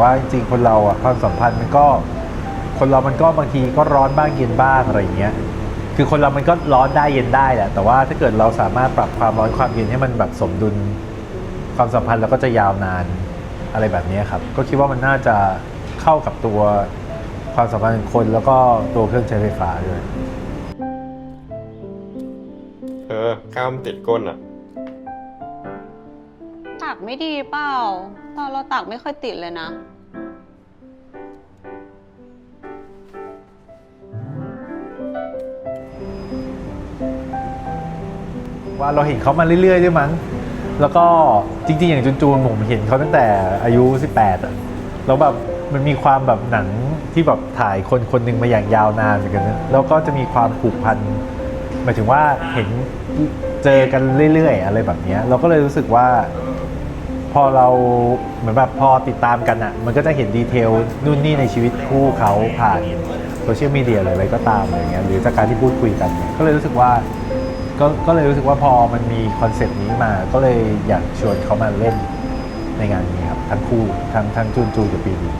ว่าจริงๆคนเราอะความสัมพันธ์มันก็ คนเรามันก็บางทีก็ร้อนบ้างเย็นบ้างอะไรอย่างเงี้ยคือคนเรามันก็ร้อนได้เย็นได้แหละแต่ว่าถ้าเกิดเราสามารถปรับความร้อนความเย็นให้มันแบบสมดุล ความสัมพันธ์เราก็จะยาวนานอะไรแบบนี้ครับ ก็คิดว่ามันน่าจะเข้ากับตัวความสัมพันธ์คนแล้วก็ตัวเครื่องใช้ไฟฟ้าด้วย เออข้ามติดก้นอะ กไม่ดีเปล่า ตอนเราตักไม่ค่อยติดเลยนะ ว่าเราเห็นเขามาเรื่อยๆด้วยมั้ง แล้วก็จริงๆ อย่างจูนๆผมเห็นเขาตั้งแต่อายุ 18อะแล้วแบบมันมีความแบบหนังที่แบบถ่ายคนคนหนึ่งมาอย่างยาวนานเหมือนกันนะแล้วก็จะมีความผูกพันหมายถึงว่าเห็นเจอกันเรื่อยๆ อะไรแบบเนี้ยเราก็เลยรู้สึกว่า พอเราเหมือนแบบพอติดตามกันอะ่ะ มันก็จะเห็นดีเทลนู่นนี่ในชีวิตคู่เขาผ่านโซเชียลมีเดียอะไรก็ตามอะไรเงี้ยหรือจากการที่พูดคุยกันเนี่ยก็เลยรู้สึกว่าก็ก็เลยรู้สึกว่าพอมันมีคอนเซปต์นี้มาก็เลยอยากชวนเขามาเล่นในงานนี้ครับทั้งคู่ทั้งทั้งจูนจูนกับปีดี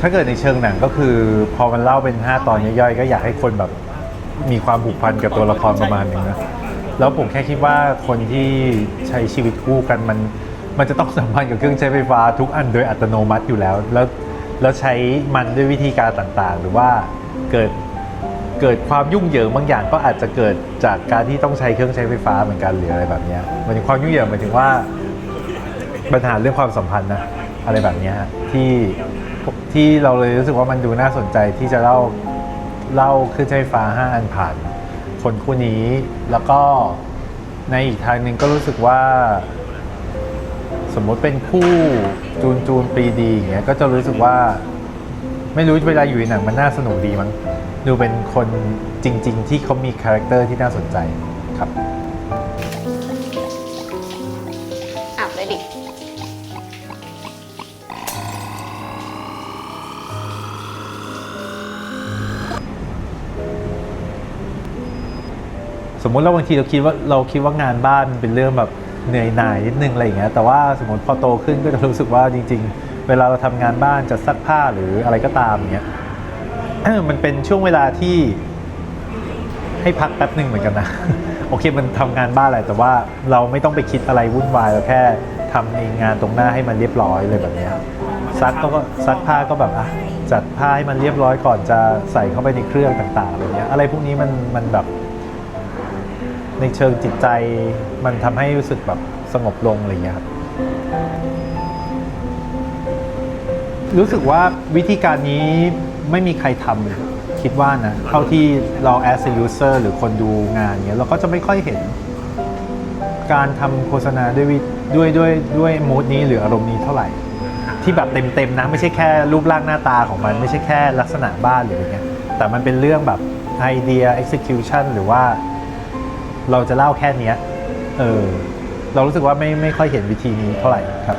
ถ้าเกิดในเชิงหนังก็คือพอมันเล่าเป็น 5 ตอนย่อยๆ ก็อยากให้คนแบบมีความผูกพันกับตัวละครประมาณหนึ่งนะ แล้วผมแค่คิดว่าคนที่ใช้ชีวิตคู่กันมัน มันจะต้องสัมพันธ์กับเครื่องใช้ไฟฟ้าทุกอันโดยอัตโนมัติอยู่แล้ว แล้วแล้วใช้มันด้วยวิธีการต่างๆ หรือว่าเกิดเกิดความยุ่งเหยิงบางอย่างก็อาจจะเกิดจากการที่ต้องใช้เครื่องใช้ไฟฟ้าเหมือนกันหรืออะไรแบบเนี้ยหมายถึงความยุ่งเหยิงหมายถึงว่าปัญหาเรื่องความสัมพันธ์นะอะไรแบบนี้ฮะที่ที่เราเลยรู้สึกว่ามันดูน่าสนใจที่จะเล่าเล่าขึ้นใช้ไฟฟ้าห้าอันผ่าน คนคู่นี้ แล้วก็ในอีกทางหนึ่งก็รู้สึกว่า สมมติเป็นคู่จูนจูนปรีดีอย่างเงี้ยก็จะรู้สึกว่า ไม่รู้เวลาอยู่ในหนังมันน่าสนุกดีมั้งดูเป็นคนจริง ๆ ที่เขามีคาแรคเตอร์ที่น่าสนใจครับ อาบเลยดิ สมมุติเราบางทีเราคิดว่าเราคิดว่างานบ้านเป็นเรื่องแบบเหนื่อยหน่ายนิดนึงอะไรอย่างเงี้ยแต่ว่าสมมติพอโตขึ้นก็จะรู้สึกว่าจริง ๆ เวลาเราทำงานบ้านจะซักผ้าหรืออะไรก็ตามอย่างเงี้ยมันเป็นช่วงเวลาที่ให้พักแป๊บหนึ่งเหมือนกันนะ โอเคมันทำงานบ้านแหละแต่ว่าเราไม่ต้องไปคิดอะไรวุ่นวายเราแค่ทำในงานตรงหน้าให้มันเรียบร้อยเลยแบบเนี้ยซักก็ซักผ้าก็แบบอะจัดผ้าให้มันเรียบร้อยก่อนจะใส่เข้าไปในเครื่องต่างๆอะไรเงี้ยอะไรพวกนี้มันมันแบบ ในเชิงจิตใจมันทำให้รู้สึกแบบสงบลงอะไรอย่างเงี้ยครับรู้สึกว่าวิธีการนี้ไม่มีใครทำคิดว่านะเท่าที่เรา as a user หรือคนดูงานเงี้ยเราก็จะไม่ค่อยเห็น การทำโฆษณาด้วยวิด้วยด้วยด้วยมูดนี้หรืออารมณ์นี้เท่าไหร่ ที่แบบเต็มๆนะไม่ใช่แค่รูปร่างหน้าตาของมัน ไม่ใช่แค่ลักษณะบ้านหรืออะไรเงี้ยแต่มันเป็นเรื่องแบบไอเดีย execution หรือว่า เราจะเล่าแค่เนี้ยเออเรารู้สึกว่าไม่ไม่ค่อยเห็นวิธีนี้เท่าไหร่ครับ